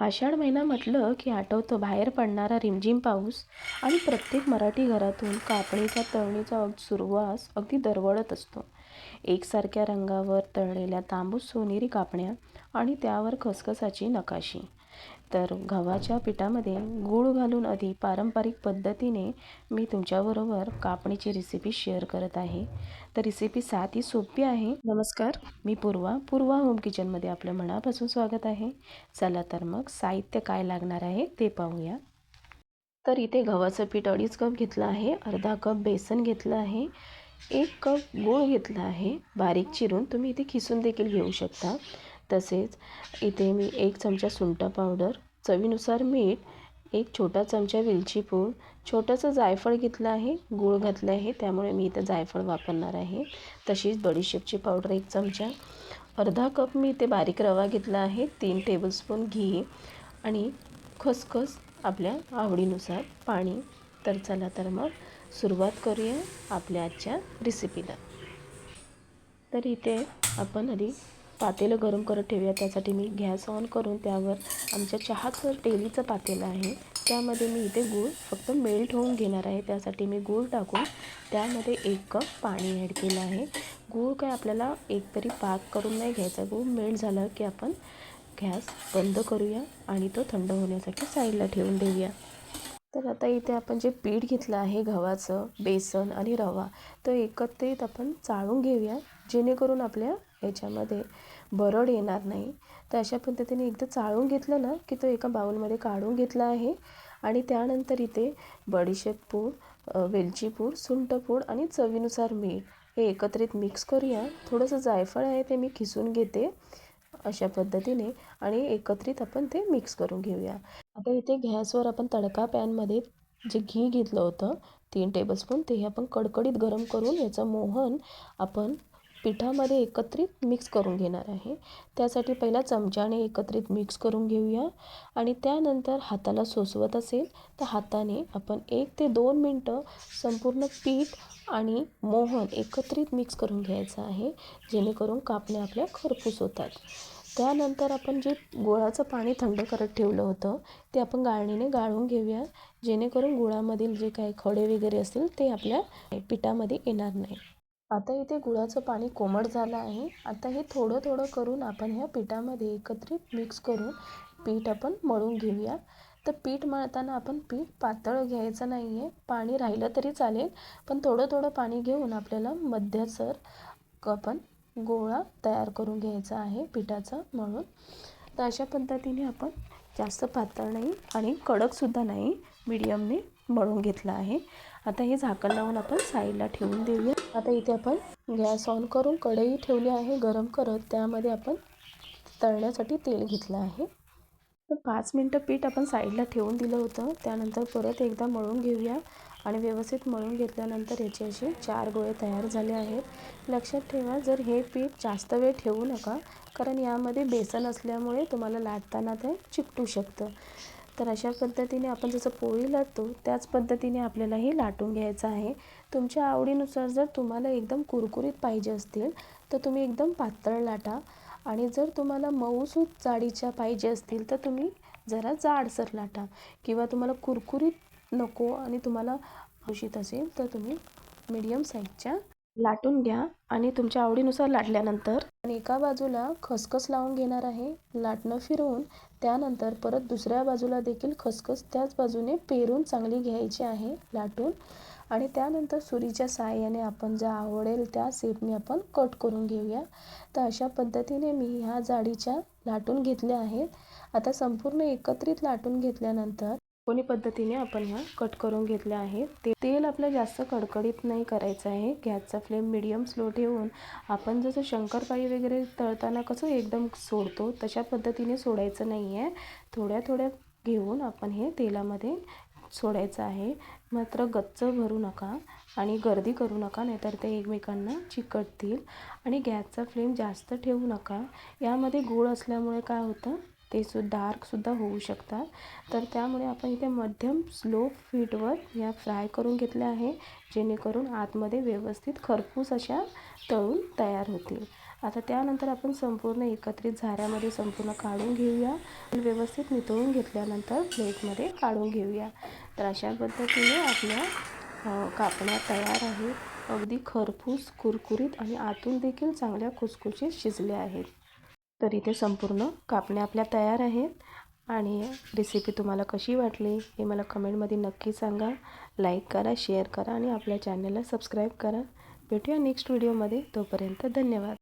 आषाढ महिना म्हटलं की आठवतं बाहेर पडणारा रिमझिम पाऊस आणि प्रत्येक मराठी घरातून कापणीचा तळणीचा सुरवास अगदी दरवळत असतो. एकसारख्या रंगावर तळलेल्या तांबूस सोनेरी कापण्या आणि त्यावर खसखसाची नकाशी. तर गव्हाच्या पिठामध्ये गूळ घालून आधी पारंपरिक पद्धतीने मी तुमच्याबरोबर कापणीची रेसिपी शेअर करत आहे. तर रेसिपी साधी सोपी आहे. नमस्कार. मी पूर्वा पूर्वा होम किचनमध्ये आपलं मनापासून स्वागत आहे. चला तर मग साहित्य काय लागणार आहे ते पाहूया. तर इथे गव्हाचं पीठ अडीच कप घेतलं आहे अर्धा कप बेसन घेतलं आहे एक कप गूळ घेतला आहे. बारीक चिरून तुम्ही इथे खिसून देखील घेऊ शकता. तसेच इथे मी एक चमचा सुंठ पावडर चवीनुसार मीठ एक छोटा चमचा वेलची पूड छोटंसं जायफळ घेतलं आहे गूळ घातलं आहे त्यामुळे मी इथं जायफळ वापरणार आहे. तशीच बडीशेपची पावडर एक चमचा अर्धा कप मी इथे बारीक रवा घेतला आहे तीन टेबलस्पून घी आणि खसखस आपल्या आवडीनुसार पाणी. तर चला तर मग सुरुवात करूया आपल्या आजच्या रेसिपीला तर इथे आपण आधी पातेलं गरम करत ठेवूया. त्यासाठी मी गॅस ऑन करून त्यावर आमच्या चहाचं तेलीचं पातेलं आहे. त्यामध्ये मी इथे गूळ फक्त मेल्ट होऊन घेणार आहे. त्यासाठी मी गूळ टाकून त्यामध्ये एक कप पाणी ॲड केलं आहे. गूळ काय आपल्याला एकतरी पाक करून नाही घ्यायचा. गूळ मेल्ट झाला की आपण गॅस बंद करूया आणि तो थंड होण्यासाठी साईडला ठेवून देऊया. तर आता इथे आपण जे पीठ घेतलं आहे गव्हाचं बेसन आणि रवा तो एकत्रित आपण चाळून घेऊया. जेणेकरून आपल्या ह्याच्यामध्ये बरड येणार नाही. तर अशा पद्धतीने एकदा चाळून घेतलं ना की तो एका बाऊलमध्ये काढून घेतला आहे. आणि त्यानंतर इथे बडीशेप पूड वेलची पूड सुंठ पूड आणि चवीनुसार मीठ हे एकत्रित मिक्स करूया. थोडंसं जायफळ आहे ते मी खिसून घेते अशा पद्धतीने आणि एकत्रित आपण ते मिक्स करून घेऊया. आता इथे गॅसवर आपण तडका पॅनमध्ये जे घी घेतलं होतं तीन टेबलस्पून ते आपण कडकडीत गरम करून याचं मोहन आपण पिठामध्ये एकत्रित मिक्स करून घेणार आहे. त्यासाठी पहिला चमच्याने एकत्रित मिक्स करून घेऊया. आणि त्यानंतर हाताला सोसवत असेल तर हाताने आपण एक ते दोन मिनटं संपूर्ण पीठ आणि मोहन एकत्रित मिक्स करून घ्यायचं आहे जेणेकरून कापण्या आपल्या खरपूस होतात. त्यानंतर आपण जे गुळाचं पाणी थंड करत ठेवलं होतं ते आपण गाळणीने गाळून घेऊया जेणेकरून गुळामधील जे काही खडे वगैरे असतील ते आपल्या पिठामध्ये येणार नाही. आता इथे गुळाचं पाणी कोमट झालं आहे. आता हे थोडं थोडं करून आपण ह्या पिठामध्ये एकत्रित मिक्स करून पीठ आपण मळून घेऊया. तर पीठ मळताना आपण पीठ पातळ घ्यायचं नाही आहे पाणी राहिलं तरी चालेल पण थोडं थोडं पाणी घेऊन आपल्याला मध्यसर आपण गोळा तयार करून घ्यायचा आहे पिठाचा मळून. तर अशा पद्धतीने आपण जास्त पातळ नाही आणि कडकसुद्धा नाही. मीडियमने मळून घेतलं आहे. आता हे झाकण लावून आपण साईडला ठेवून देऊया. आता इथे आपण गॅस ऑन करून कढई ठेवली आहे गरम करत. त्यामध्ये आपण तळण्यासाठी तेल घेतलं आहे. तर पाच मिनटं पीठ आपण साईडला ठेवून दिलं होतं. त्यानंतर परत एकदा मळून घेऊया. आणि व्यवस्थित मळून घेतल्यानंतर याचे असे चार गोळे तयार झाले आहेत. लक्षात ठेवा जर हे पीठ जास्त वेळ ठेवू नका कारण यामध्ये बेसन असल्यामुळे तुम्हाला लाटताना ते चिकटू शकतं. तर अशा पद्धतीने आपण जसं पोळी लाटतो त्याच पद्धतीने आपल्यालाही लाटून घ्यायचं आहे. तुमच्या आवडीनुसार जर तुम्हाला एकदम कुरकुरीत पाहिजे असतील तर तुम्ही एकदम पातळ लाटा. आणि जर तुम्हाला मऊसूत जाडीच्या पाहिजे असतील तर तुम्ही जरा जाडसर लाटा. किंवा तुम्हाला कुरकुरीत नको आणि तुम्हाला औषध असेल तर तुम्ही मीडियम साईजच्या लाटून घ्या आणि तुमच्या आवडीनुसार लाटल्यानंतर आणि एका बाजूला खसखस लावून घेणार आहे. लाटणं फिरवून त्यानंतर परत दुसऱ्या बाजूला देखील खसखस त्याच बाजूने पेरून चांगली घ्यायची आहे लाटून. आणि त्यानंतर सुरीच्या सहाय्याने आपण ज्या आवडेल त्या सेपने आपण कट करून घेऊया. तर अशा पद्धतीने मी ह्या जाडीच्या लाटून घेतल्या आहेत. आता संपूर्ण एकत्रित लाटून घेतल्यानंतर कोणी पद्धतीने आपण ह्या कट करून घेतल्या आहेत. ते तेल आपलं जास्त कडकडीत नाही करायचं आहे. गॅसचा फ्लेम मिडियम स्लो ठेवून आपण जसं शंकरपाळी वगैरे तळताना कसं एकदम सोडतो तशा पद्धतीने सोडायचं नाही आहे थोड्या थोड्या घेऊन आपण हे तेलामध्ये सोडायचं आहे. मात्र गच्च भरू नका आणि गर्दी करू नका नाहीतर ते एकमेकांना चिकटतील. आणि गॅसचा फ्लेम जास्त ठेवू नका. यामध्ये गूळ असल्यामुळे काय होतं? ते सु डार्कसुद्धा होऊ शकतात. तर त्यामुळे आपण इथे मध्यम स्लो फीटवर या फ्राय करून घेतल्या आहे जेणेकरून आतमध्ये व्यवस्थित खरपूस अशा तळून तयार होतील. आता त्यानंतर आपण संपूर्ण एकत्रित झाऱ्यामध्ये संपूर्ण काढून घेऊया. व्यवस्थित नितळून घेतल्यानंतर प्लेटमध्ये काढून घेऊया. तर अशा पद्धतीने आपल्या कापण्या तयार आहेत. अगदी खरपूस कुरकुरीत आणि आतून देखील चांगल्या खुसखुशीत शिजल्या आहेत. तर इथे संपूर्ण कापण्या आपल्या तयार आहेत. आणि रेसिपी तुम्हाला कशी वाटली हे मला कमेंटमध्ये नक्की सांगा. लाईक करा शेअर करा आणि आपल्या चॅनलला सबस्क्राईब करा. भेटूया नेक्स्ट व्हिडिओमध्ये तोपर्यंत धन्यवाद.